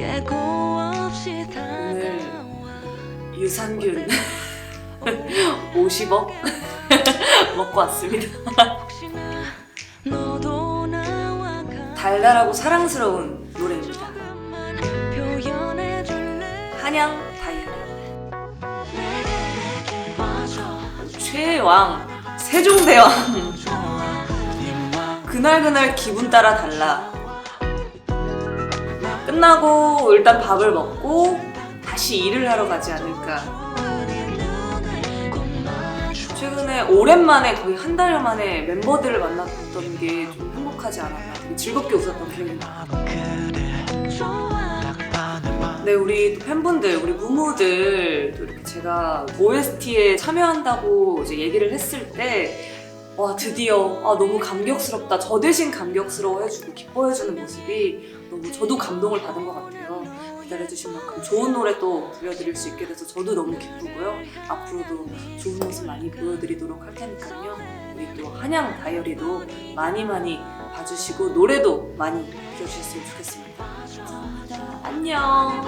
예고 없이 오늘 다가와. 유산균. 50억? 먹고 왔습니다. 혹시나 너도 나와 같은 달달하고 사랑스러운 노래입니다. 표현해 줄래? 한양 다이어리. 내게 와줘. 최왕. 세종대왕. 좋아. 그날그날 기분 따라 달라 끝나고 일단 밥을 먹고 다시 일을 하러 가지 않을까. 최근에 오랜만에 거의 한 달 만에 멤버들을 만났던 게 좀 행복하지 않았나. 되게 즐겁게 웃었던 기억이 좋아 네, 우리 또 팬분들, 우리 무무들 또 이렇게 제가 OST에 참여한다고 이제 얘기를 했을 때 와, 드디어 아, 너무 감격스럽다. 저 대신 감격스러워 해주고 기뻐해주는 모습이 너무 저도 감동을 받은 것 같아요. 기다려주신 만큼 좋은 노래 또 들려드릴 수 있게 돼서 저도 너무 기쁘고요. 앞으로도 좋은 모습 많이 보여드리도록 할 테니까요. 우리 또 한양 다이어리도 많이 많이 봐주시고 노래도 많이 들어주셨으면 좋겠습니다. 감사합니다. 안녕.